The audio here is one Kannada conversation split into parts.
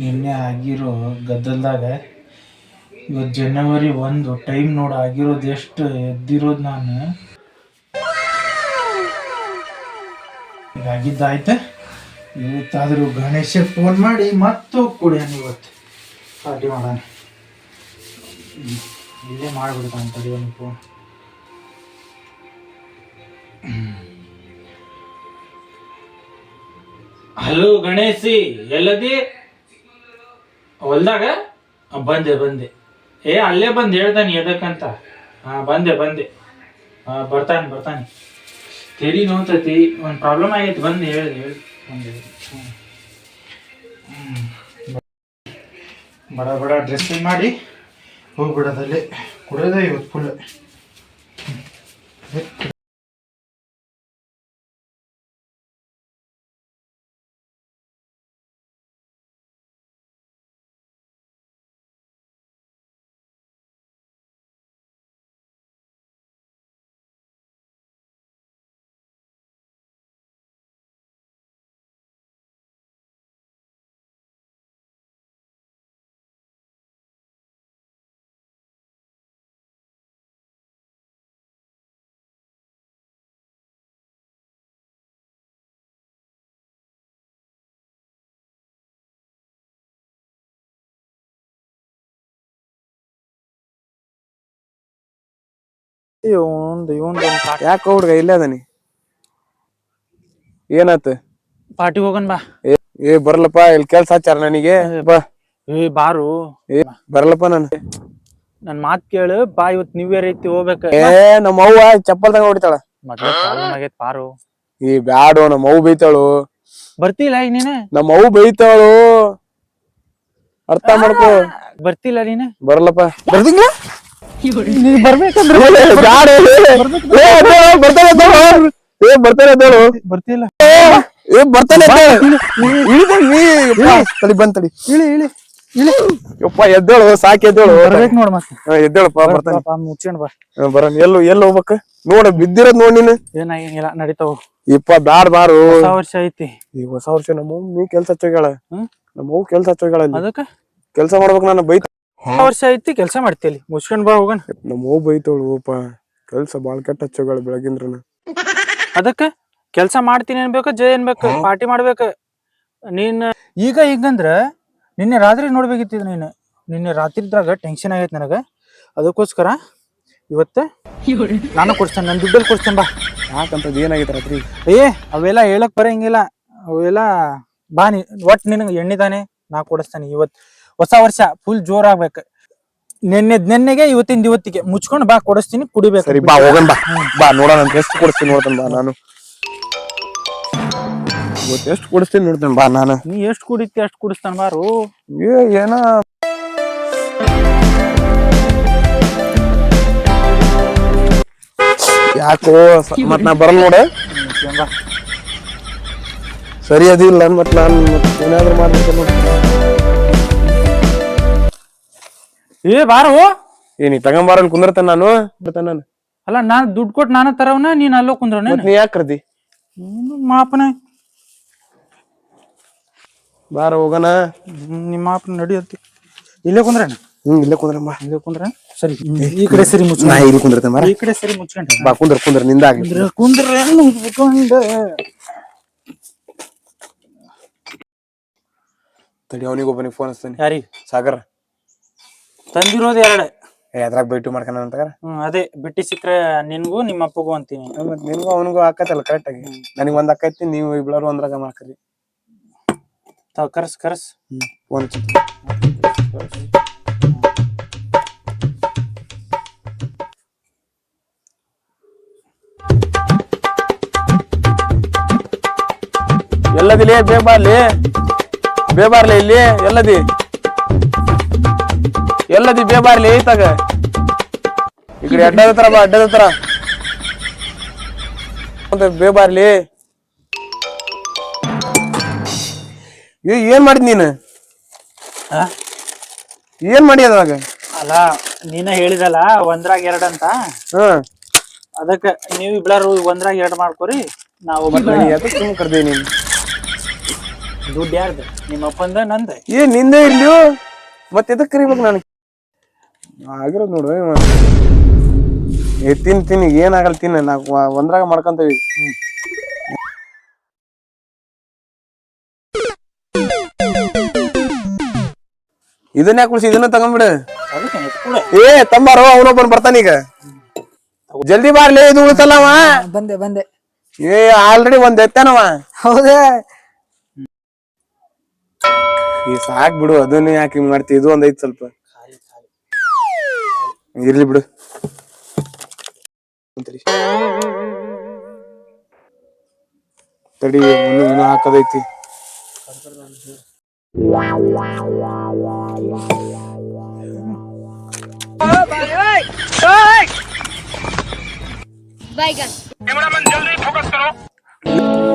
ನಿನ್ನೆ ಆಗಿರೋ ಗದ್ದಲ್ದಾಗ ಇವತ್ತು ಜನವರಿ ಒಂದು, ಟೈಮ್ ನೋಡಿ ಆಗಿರೋದು ಎಷ್ಟು ಎದ್ದಿರೋದು ನಾನು. ಈಗ ಆಗಿದ್ದಾಯ್ತು ಇವತ್ತಾದರೂ ಗಣೇಶ ಫೋನ್ ಮಾಡಿ ಮತ್ತೆ ಕುಡಿಯೋಣ ಇವತ್ತು. ಪಾರ್ಟಿ ಮಾಡೋಣ. ಇಲ್ಲೇ ಮಾಡಿಬಿಡ್ತಾನೆ ತಡಿಯೋನು ಫೋನ್ ಹಲೋ ಗಣೇಶಿ, ಎಲ್ಲದಿ? ಹೊಲ್ದಾಗ ಬಂದೆ ಬಂದೆ. ಏ, ಅಲ್ಲೇ ಬಂದು ಹೇಳ್ತಾನೆ ಎದಕ್ಕಂತ. ಹಾ ಬಂದೆ ಬಂದೆ. ಹಾ ಬರ್ತಾನೆ ಬರ್ತಾನೆ. ತೆರಿ ನೋಂತತಿ, ಒಂದು ಪ್ರಾಬ್ಲಮ್ ಆಗೈತಿ, ಬಂದು ಹೇಳಿ ಹೇಳಿ. ಬಂದೆ ಹ್ಞೂ. ಬಡ ಬಡ ಡ್ರೆಸ್ಸಿಂಗ್ ಮಾಡಿ ಹೋಗ್ಬಿಡೋದಲ್ಲಿ. ಕುಡಿಯೋದೇ ಇವತ್ತು ಫುಲ್ ಒಂದು ಒಂದು ಯಾಕ ಹುಡ್ಗ ಇಲ್ಲೇ ಅದನಿ? ಏನಾತ? ಪಾರ್ಟಿ ಹೋಗನ್ ಬಾ. ಏ ಏ ಬರ್ಲಪ್ಪ ಇಲ್ಲಿ ಕೆಲ್ಸ ಹಚ್ಚಾರ ನನಗೆ? ಬಾ. ಏ ಬಾರು. ಏ ಬರ್ಲಪ್ಪ ನಾನು. ನನ್ ಮಾತ್ ಕೇಳು ಬಾ ಇವತ್ ನ್ಯೂ ಇಯರ್ ಐತಿ ಹೋಗ್ಬೇಕ. ಏ ನಮ್ಮ ಅವ್ವ ಚಪ್ಪಲ್ ತಗೊಂಡ್ ಹೊಡಿತಾಳ. ಮೊದ್ಲ ಪ್ರಾಬ್ಲಮ್ ಆಗೈತ್ ಬಾರು. ಈ ಬ್ಯಾಡು ನಮ್ಮ ಅವ್ವ ಬೈತಾಳು. ಬರ್ತಿಲ್ಲ ಈಗ ನೀನೆ? ನಮ್ಮ ಅವ್ವ ಬೈತಾಳು. ಅರ್ಥ ಮಾಡ್ಕೋ. ಬರ್ತಿಲ್ಲ ನೀನೆ? ಬರ್ಲಪ್ಪ. ಬರ್ದಿಂಗ ನೀ ಬರ್ಬೇಕಂದ್ರೆ ಬ್ಯಾಡ ಏ ಅದೇಳು, ಬರ್ತಾನೆ ಏ ಬರ್ತಾನೆ ಅದೇಳು. ಬರ್ತಿಲ್ಲ. ಏ ಬರ್ತಾನೆ ಅದೇಳು. ಇಳಿದ ನೀ ಯಪ್ಪ, ತಡಿ ಬಂದ್ ತಡಿ. ಇಳಿ ಇಳಿ. ಇಳಿ. ಯಪ್ಪ ಎದ್ದೇಳು ಸಾಕ್ ಎದ್ದೇಳು. ಬರ್ಬೇಕು ನೋಡ್ ಮತ್ತೆ. ಹಾ, ಎದ್ದೇಳಪ್ಪ ಬರ್ತಾನೆ. ಮುಚ್ಕೊಂಡ್ ಬಾ. ಬರೋಣ. ಎಲ್ಲು ಎಲ್ಲಿ ಎಲ್ಲಿ ಹೋಗ್ಬೇಕ? ನೋಡ ಬಿದ್ದಿರೋದ್ ನೋಡ್ ನೀನು. ಏನಾಗಿಲ್ಲ ನಡೀತಾವ ಇಪ್ಪ ಬ್ಯಾಡ ಬಾರು ಹೊಸ ವರ್ಷ ಐತಿ. ಈ ಹೊಸ ವರ್ಷ ನಮ್ಮ ಕೆಲ್ಸ ಹಚ್ಚೋಗ್ಯಾಳ? ನಮ್ಮ ಅವ್ವ ಕೆಲ್ಸ ಹಚ್ಚೋಗ್ಯಾಳ ಅದಕ್ಕ? ಕೆಲ್ಸ ಮಾಡ್ಬೇಕು ನಾನು ಬೈತ ವರ್ಷ ಐತಿ ಕೆಲಸ ಮಾಡ್ತೀಲಿ ಮುಚ್ಕೊಂಡ್ ಬಾ ಹೋಗಣ. ನಮ್ಮ ಹೋಗ್ ಬೈತವಳು ಓಪ. ಕೆಲ್ಸ ಬಾಳ್ ಕೆಟ್ಟ ಹಚ್ಚೋಗ್ಯಾಳ ಬೆಳಗಿಂದ್ರನ. ಅದಕ್ಕ? ಕೆಲಸ ಮಾಡ್ತೀನಿ ಅನ್ಬೇಕು ಜಯ ಅನ್ಬೇಕು ಪಾರ್ಟಿ ಮಾಡ್ಬೇಕು. ನೀನ್ ಈಗ ಹಿಂಗಂದ್ರ ನಿನ್ನೆ ರಾತ್ರಿ ನೋಡ್ಬೇಕಿತ್ತು ನೀನು. ನಿನ್ನೆ ರಾತ್ರಿದ್ರಾಗ ಟೆನ್ಷನ್ ಆಗೈತೆ ನನಗ. ಅದಕ್ಕೋಸ್ಕರ ಇವತ್ತ ನಾನು ಕೊಡ್ಸ್ತೇನೆ ನನ್ನ ದುಡ್ಡಲ್ಲಿ ಕೊಡ್ಸ್ತೇನೆ ಬಾ. ಯಾಕಂತದ್ ಏನಾಗೈತೆ ರಾತ್ರಿ? ಏ ಅವೆಲ್ಲ ಹೇಳಕ್ ಬರಂಗಿಲ್ಲ. ಅವೆಲ್ಲ ಬಾ ನೀ ಒಟ್ ನಿನಗೆ ಎಣ್ಣಿದಾನೆ ನಾ ಕೊಡಿಸ್ತೇನೆ ಇವತ್ ಹೊಸ ವರ್ಷ ಫುಲ್ ಜೋರಾಗ್ಬೇಕು. ನೆನ್ನೆ ನೆನ್ನೆಗೆ ಇವತ್ತಿಂದ ಇವತ್ತಿಗೆ ಮುಚ್ಕೊಂಡು ಬಾ ಕೊಡಿಸ್ತೀನಿ ಕುಡಿಬೇಕು. ಸರಿ ಬಾ ಹೋಗನ್ ಬಾ. ಬಾ ನೋಡೋಣ ಅಂತ ಎಷ್ಟು ಕೊಡಿಸ್ತೀನಿ ನೋಡ್ತಾನೆ ಬಾ ನಾನು. ಇವತ್ತು ಎಷ್ಟು ಕೊಡಿಸ್ತೀನಿ ನೋಡ್ತೇನೆ ಬಾ ನಾನು. ನೀ ಎಷ್ಟು ಕುಡಿತಿ ಅಷ್ಟು ಕುಡಿಸ್ತಾನ ಬಾರು ಏ ಏನ? ಯಾಕೋ ಮತ್ ನಾ ಬರಲ್ಲ ನೋಡ. ಬಾ ಸರಿ ಅದಿಲ್ಲ ಮತ್ ನಾನು ಏನಾದ್ರು ಮಾಡ್ಬೇಕು ನೋಡ್ ಏ ಬಾರು ಏ ನೀ ತಗೊಂಬಾರನ್ ಕುಂದಿರ್ತಾನ ನಾನು ಬರ್ತಾನ ನಾನು ಅಲ್ಲ ನಾನ್ ದುಡ್ಡು ಕೊಟ್ಟು ನಾನು ತರವನ ನೀನ್ ಅಲ್ಲೋ ಕುಂದ್ರವನ ಮತ್ ನೀ ಯಾಕೆ ಕರ್ದಿ ಮಾಪನ ಬಾರ ಹೋಗೋಣ ನಿಮ್ಮ ಮಾಪನ ನಡಿಯತ್ತಿ ಇಲ್ಲೇ ಕುಂದ್ರಣ ಹ್ಮ್ ಇಲ್ಲೇ ಕುಂದ್ರ ಬಾ ಇಲ್ಲೇ ಕುಂದ್ರ ಸರಿ ಈ ಕಡೆ ಸರಿ ನಾ ಮುಚ್ಕೊಂಡ ಇಲ್ಲಿ ಕುಂದಿರ್ತೇನೆ ಬಾರ ಈ ಕಡೆ ಸರಿ ಮುಚ್ಕೊಂಡ ಬಾ ಕುಂದ್ರ ಕುಂದ್ರ ನಿಂದ ಆಗ್ಲಿ ಕುಂದ್ರ ಕುಂದ್ರ ಮುಚ್ಕೊಂಡ ತಡಿ ಅವನಿಗೊಬ್ಬನಿಗೆ ಫೋನ್ ಹಚ್ತಾನೆ ಯಾರಿಗ್ ಸಾಗರ ತಂದಿರೋದು ಎರಡು. ಅದ್ರಾಗ ಬಿಟ್ಟು ಮಾಡ್ಕೊಂಡ ಅಂತಗಾರ ಹ್ಮ್ ಅದೇ ಬಿಟ್ಟಿ ಸಿಕ್ಕ್ರೆ ನಿನ್ಗೂ ನಿಮ್ಮ ಅಪ್ಪಗೂ ಅಂತೀನಿ ಮತ್ ನಿನ್ಗೂ ಅವನಿಗೂ ಹಾಕತ್ತಲ್ಲ ಕರೆಕ್ಟ್ ಆಗಿ. ನನಗೆ ಒಂದ್ ಹಾಕೈತಿ ನೀವು ಇಬ್ಬರು ಒಂದ್ರಾಗ ಮಾಡ್ಕರಿ. ತಾವ್ ಕರ್ಸ್ ಕರ್ಸ್. ಫೋನ್ ಎಲ್ಲದಿಲಿ ಬೇಬಾರ್ಲಿ ಬೇಬಾರ್ಲಿ ಇಲ್ಲಿ? ಎಲ್ಲದಿ? ಎಲ್ಲದಿ ಬೇಬಾರ್ಲಿ ಐತಾಗ. ಈ ಕಡೆ ಅಡ್ಡದ ತರ ಬಾ ಅಡ್ಡದ ತರ. ಬೇ ಬೇಬಾರ್ಲಿ ಏ ಏನ್ ಮಾಡಿದ್ ನೀನು? ಆ? ಏನ್ ಮಾಡಿ ಅದ್ರಾಗ? ಅಲ್ಲ ನೀನ ಹೇಳಿದಲ್ಲ ಒಂದ್ರಾಗ ಎರಡ್ ಅಂತ. ಹ್ಮ್ ಅದಕ್ಕ ನೀವ್ ಇಬ್ಬರು ಒಂದ್ರಾಗ ಎರಡ್ ಮಾಡ್ಕೊರಿ ನಾವು ಸುಮ್ ಕರ್ದೆ ನೀನು? ದುಡ್ಡು ಯಾರ್ದು? ನಿಮ್ಮ ಅಪ್ಪಂದ ನಂದ. ಏ ನಿಂದೆ ಇರ್ಲಿ ಮತ್ತೆ ಎದಕ್ ಕರಿಬೇಕು ನಾನು? ಆಗಿರೋದ್ ನೋಡು. ಏ ತಿನ್ ತಿನ್ ಏನಾಗಲ್ಲ ತಿನ್ನ ನಾವು ಒಂದ್ರಾಗ ಮಾಡ್ಕೊಂತೀವಿ. ಇದನ್ನ ಯಾಕೆ ಇದನ್ನ ತಗೊಂಬಿಡು. ಏ ತಂಬಾರೋ ಅವನೊಬ್ಬನ್ ಬರ್ತಾನೀಗ ಜಲ್ದಿ ಬಾರ್ಲಿ ಇದು ಉಳಿಸಲ್ಲವ ಬಂದೆ ಬಂದೆ. ಏ ಆಲ್ರೆಡಿ ಒಂದ್ ಎತ್ತಾನವ ಹೌದೇ. ಈ ಸಾಕ್ ಬಿಡು ಅದನ್ನ ಯಾಕೆ ಹಿಂಗ್ ಮಾಡ್ತಿ? ಇದು ಒಂದೈತ್ ಸ್ವಲ್ಪ. ಇರ್ಲಿ ಬಿಡು. ತಡಿ. ತಡಿ ಏನೋ ಇನ್ನೂ ಹಾಕೋದೈತಿ.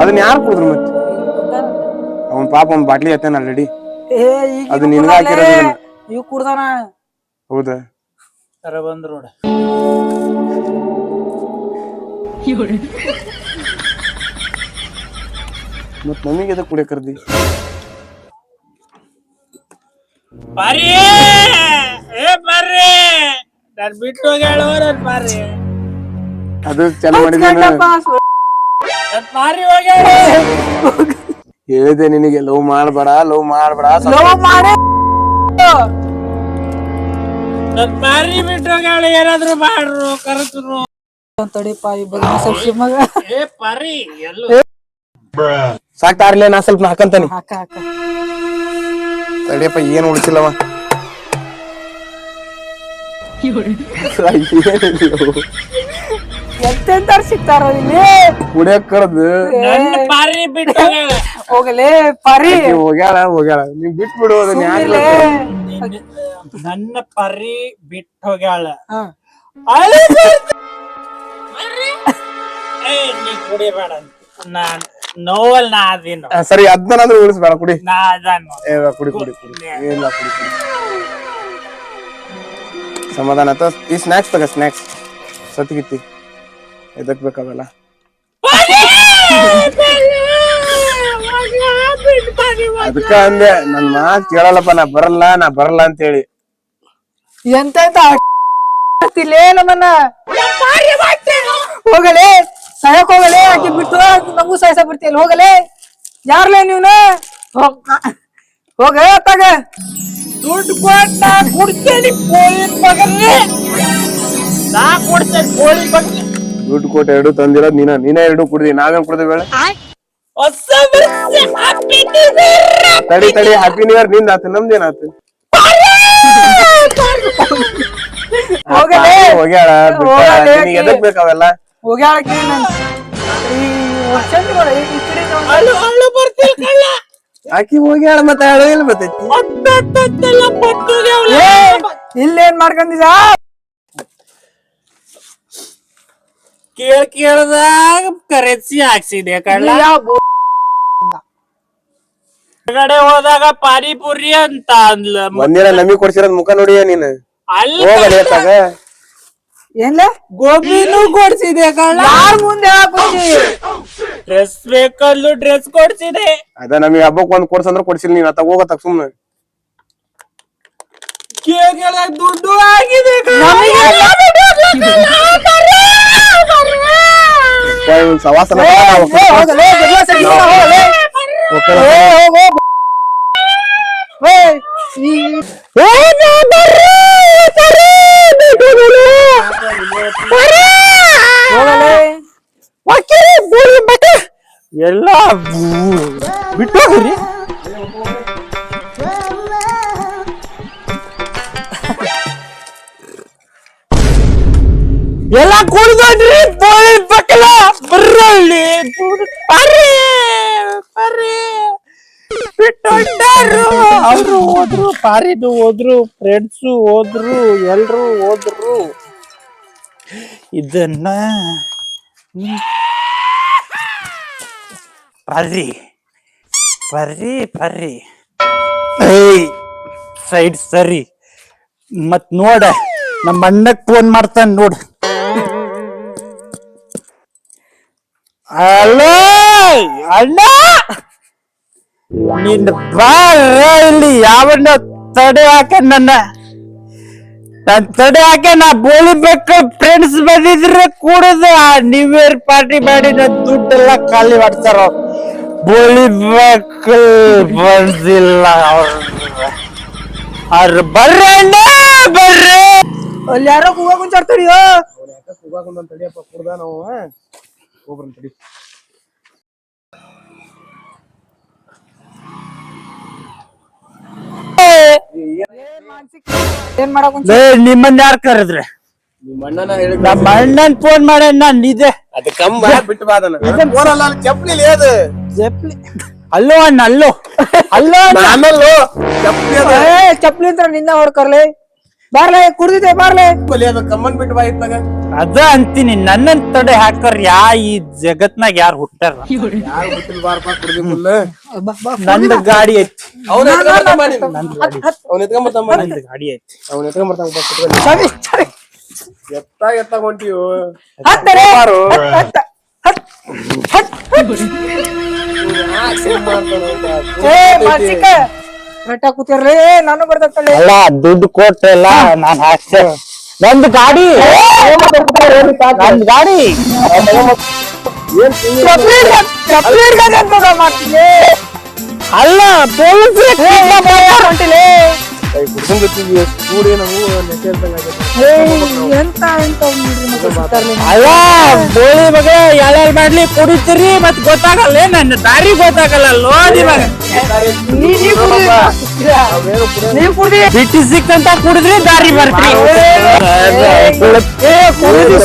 ಅದನ್ನ ಯಾರು ಕುಡಿದ್ರು ಮತ್ತೆ? ಅವನ್ ಪಾಪ ಒಂದ್ ಬಾಟ್ಲಿ ಎತ್ತಾನ ಆಲ್ರೆಡಿ ಏ ಈಗ ಅದು ನಿನ್ಗ ಹಾಕಿರೋದು. ಇವ್ ಕುಡ್ದಾನ. ಹೌದಾ? ತರ ಬಂದ್ರು ನೋಡ. ಮತ್ ಮಮ್ಮಿಗೆ ಎದಕ್ ಕುಡಿಯ ಕರ್ದಿ? ಬಾರಿ ಏ ಬರ್ರಿ ನಾನ್ ಬಿಟ್ಟು ಹೋಗ್ಯಾಳು ನನ್ ಬಾರಿ ಅದು ಚಲೋ ಮಾಡಿದೇನು ನನ್ ಬಾರಿ ಹೋಗ್ಯಾಳು ಹೇಳಿದೆ ನಿನಗೆ ಲವ್ ಮಾಡ್ಬೇಡ ಲವ್ ಮಾಡ್ಬೇಡ ಲವ್ ಮಾಡಿ. ಬಾರಿ ಬಿಟ್ಟು ಗಾಳಿ ಏನಾದ್ರು ಮಾಡ್ರು ಕರೆದ್ರು. ತಡಿಪ ಈ ಬಗ್ಗೆ ಮಗ ಏ ಪರಿ ಎಲ್ಲೂ. ಸಾಕ್ತಾರ್ಲೆ ನಾ ಸ್ವಲ್ಪ ಹಾಕಂತಾನೆ. ಹಾಕ ಹಾಕ. ತಡಿಯಪ್ಪ ಏನ್ ಉಳಿಸಿಲ್ಲವ? ಎಂತೆಂತಾರ ಸಿಗ್ತಾರೋ ಇಲ್ಲಿ? ಕುಡಿಯಕ್ ಕರೆದು. ನನ್ನ ಪರಿ ಬಿಟ್ಟು ಹೋಗಲೇ ಪರಿ. ಹೋಗ್ಯಾಳ ಹೋಗ್ಯಾಳ. ನೀವ್ ಅದನ್ನ ಯಾಕೆ ಸುಮ್ನಿರ್ಲೆ. ನನ್ನ ಪರಿ ಬಿಟ್ಟು ಹೋಗ್ಯಾಳ ಹಾ. ಏ ನೀ ಕುಡಿಬೇಡ ಅಂತ. ನಾನ್ ನೋವಲ್ ನಾ ಅದೇನು ಆ, ಸರಿ ಅದನ್ನಾದ್ರೂ ಉಳಿಸ್ಬೇಡ ಕುಡಿ. ನಾ ಅದಾನು ಏ ಬಾ, ಕುಡಿ ಕುಡಿ ಕುಡಿ. ಇಲ್ಲ ಕುಡಿ ಕುಡಿ. ಸಮಾಧಾನ ಆತ ಈ ಸ್ನಾಕ್ಸ್ ತಗ ಸ್ನಾಕ್ಸ್ ಸತ್ಗಿತ್ತಿ ಎದಕ್ ಬೇಕಾಗಲ್ಲ. ಅದಕ್ಕ ಅಂದೆ, ನನ್ ಮಾತ್ ಕೇಳಲ್ಲಪ್ಪ, ನಾ ಬರಲ್ಲ ನಾ ಬರಲ್ಲ ಅಂತ ಹೇಳಿ ಎಂತೆಂತ ತಿಲೇ ನಮ್ಮನ್ನ. ಹೋಗಲೇ ಸಾಯಕ್ ಹೋಗಲೇ, ಆಕಿ ಬಿಟ್ಟು ನಮಗೂ ಸಹಸ ಬಿಡ್ತಿಯಲ್ಲ ಹೋಗಲೇ? ಯಾರ್ಲೇ ನೀವ್ನ? ಹೋಗ ತಗ. ದುಡ್ಡು ಕೊಟ್ಟ ಕೊಡ್ತೇನೆ ಕೋಳಿ ಮಗನೇ ನಾ ಕೊಡ್ತೇನೆ ಕೋಳಿ ಮಗನೇ ದುಡ್ಡು ಕೊಟ್ಟು ಎರಡು ತಂದಿರೋದ್ ನೀನ. ನೀನೇ ಎರಡು ಕುಡ್ದಿ ನಾವೇನ್ new year. ತಡಿ ತಡಿ ಹ್ಯಾಪಿ ನ್ಯೂ ಇಯರ್ನಿಂದ ಆತು ನಮ್ದೇನಾತು ಹೋಗ್ಯಾಳ ನಿನಗ್ ಎದಕ್ ಬೇಕಾವೆಲ್ಲ? ಆಕಿ ಹೋಗ್ಯಾಳ ಮತ್ತೆ ಅಳು ಎಲ್ಲಿ ಬರ್ತೈತಿ ಇಲ್ಲೇನ್ ಮಾಡ್ಕೊಂಡಿದ ಕೇಳ್ ಕೇಳ್ದಾಗ ಕರೆನ್ಸಿ ಹಾಕ್ಸಿದೆ ಕಳ್ಳ. ಹೊರಗಡೆ ಹೋದಾಗ ಪಾನಿಪುರಿ ಅಂತ ಅಂದ್ಲ ಒಂದಿನ ನಮಿಗ್ ಕೊಡ್ಸಿರೋದ್ ಮುಖ ನೋಡಿ ನೀನು? ಅಲ್ಲಿ ಹೋಗಲ್ಲ ತಗ ಏನ್ಲ ಗೋಬಿನೂ ಕೊಡ್ಸಿದೆ ಕಳ್ಳ. ಯಾರ್ ಮುಂದೆ ಹಾಕುತ್ತಿ ಡ್ರೆಸ್ ಬೇಕಲ್ಲು ಡ್ರೆಸ್ ಕೊಡ್ಸಿದೆ. ಅದ ನಮಗೆ ಹಬ್ಬಕ್ ಒಂದ್ ಕೊಡ್ಸಂದ್ರ ಕೊಡ್ಸಿಲ್ಲ ನೀನ್ ಅತ್ತ ಹೋಗತ್ತ ಸುಮ್ನೆ. ಕೇಳ್ ಕೇಳ್ದಾಗ ದುಡ್ಡು ಆಗಿದೆ ಕಳ್ಳ. ಒಂದ್ ಸವಾಸನ ಏ, ಹೋಗಲೇ ಎಲ್ಲ ಬಿಟ್ಟು ಹೋಗ್ರಿ ಎಲ್ಲ ಕುಡ್ದೋಡ್ರಿ ಬಕ್ಕಲ ಬರ್ರಲ್ಲಿ ಬರ್ರಿ ಬರ್ರಿ. ಬಿಟ್ಟೊಂಡಾರು. ಅವ್ರು ಹೋದ್ರು, ಪಾರಿದು ಹೋದ್ರು ಫ್ರೆಂಡ್ಸು ಹೋದ್ರು, ಎಲ್ರು ಹೋದ್ರು. ಇದನ್ನ. ಬರ್ರಿ ಬರ್ರಿ ಬರ್ರಿ. ಏಯ್, ಸೈಡ್ ಸರಿ. ಮತ್ ನೋಡ ನಮ್ಮ ಅಣ್ಣಕ್ ಫೋನ್ ಮಾಡ್ತಾನೆ ನೋಡ್. ಹಲೋ ಅಣ್ಣ ನಿನ್ನ ಬಾರ ಇಲ್ಲಿ ಯಾವಣ್ಣ ತಡೆ ಹಾಕ ನನ್ನ ನನ್ ತಡೆ ಹಾಕ ನಾ ಬೋಳಿಬೇಕು ಫ್ರೆಂಡ್ಸ್ ಬಂದಿದ್ರೆ ಕೂಡದು. ಆ ನ್ಯೂ ಇಯರ್ ಪಾರ್ಟಿ ಮಾಡಿ ನನ್ ದುಡ್ಡೆಲ್ಲ ಖಾಲಿ ಮಾಡ್ತಾರ? ಬೋಳಿಬೇಕು ಬಂದಿಲ್ಲ ಅವ್ರ. ಬರ್ರಿ ಅಣ್ಣ ಬರ್ರಿ. ಅಲ್ಲಿ ಯಾರೋ ಕೂಗ ಕುಂಚಾಡ್ತಾರಿಯೋ? ಕೂಗಾಕೊಂಡ್ ತಡಿಯಪ್ಪ ಕುಡ್ದ ನಾವು ಹೋಗ್ಬರ್ನ್ ತಡಿ. ನಿಮ್ಮನ್ನ ಯಾರು ಕರೆದ್ರೆ? ನಿಮ್ಮ ಅಣ್ಣನ ಫೋನ್ ಮಾಡ ನಾನು ಇದೆ. ಅದು ಕಮ್ಮ ಬಿಟ್ಟು ಬಾದನ ಫೋನ್ ಅಲ್ಲ ಚಪ್ಪಲಿ ಅದು. ಅಲ್ಲೋ ಅಣ್ಣ ಅಲ್ಲೋ. ಅಲ್ಲೋ ಅಣ್ಣ. ಆಮೇಲೆ ಚಪ್ಪಲಿ ಚಪ್ಲಿ ಅಂತ ನಿನ್ನ ಹೊಡ್ಕರ್ಲೆ. ಬಾರ್ಲೆ ಕುಡ್ದಿದೆ ಬಾರ್ಲೆ? ಅದು ಕಮ್ಮನ್ ಬಿಟ್ಟು ಬಾ ಇತ್ತಾಗ ಅದ ಅಂತೀನಿ. ನನ್ನ ತಡೆ ಹಾಕರ್ ಯಾ ಈ ಜಗತ್ನಾಗ ಯಾರು ಹುಟ್ಟಾರ ನಂದ್ ಗಾಡಿ ಐತಿ. ನಂದ್ ಗಾಡಿ ಐತಿ. ಎತ್ತ ನಾನು ಬರ್ತೈತಳ್ಳಿ ಅಲ್ಲ ದುಡ್ಡು ಕೊಟ್ಟೆಲ್ಲ ನಾನು ಹಾಕ್ಸೆ ನಂದ್ ಗಾಡಿ ನಂದ್ ಗಾಡಿ ಚಪ್ಲಿ ಹಿಡ್ಕ- ಕೂಡಿ ನಾವು ನೆಟ್ಟೆ ಎಂತ ಎಂತ. ಅಲ್ಲ ಬೋಳಿ ಮಗ ಯಾಳ್ಯಾಲ್ ಮಾಡ್ಲಿ ಕುಡಿತೀರಿ ಮತ್ ಗೊತ್ತಾಗಲ್ಲ ನನ್ನ ದಾರಿ ಗೊತ್ತಾಗಲ್ಲ ಲೋದಿ ಮಗ ನೀ ನೀ ನೀ ಕುಡ್ದಿ ಬಿಟ್ಟಿ ಸಿಕ್ಕಂತ ಕುಡಿದ್ರಿ ದಾರಿ ಬರ್ತೀರಿ ಕುಡಿದ್ರಿ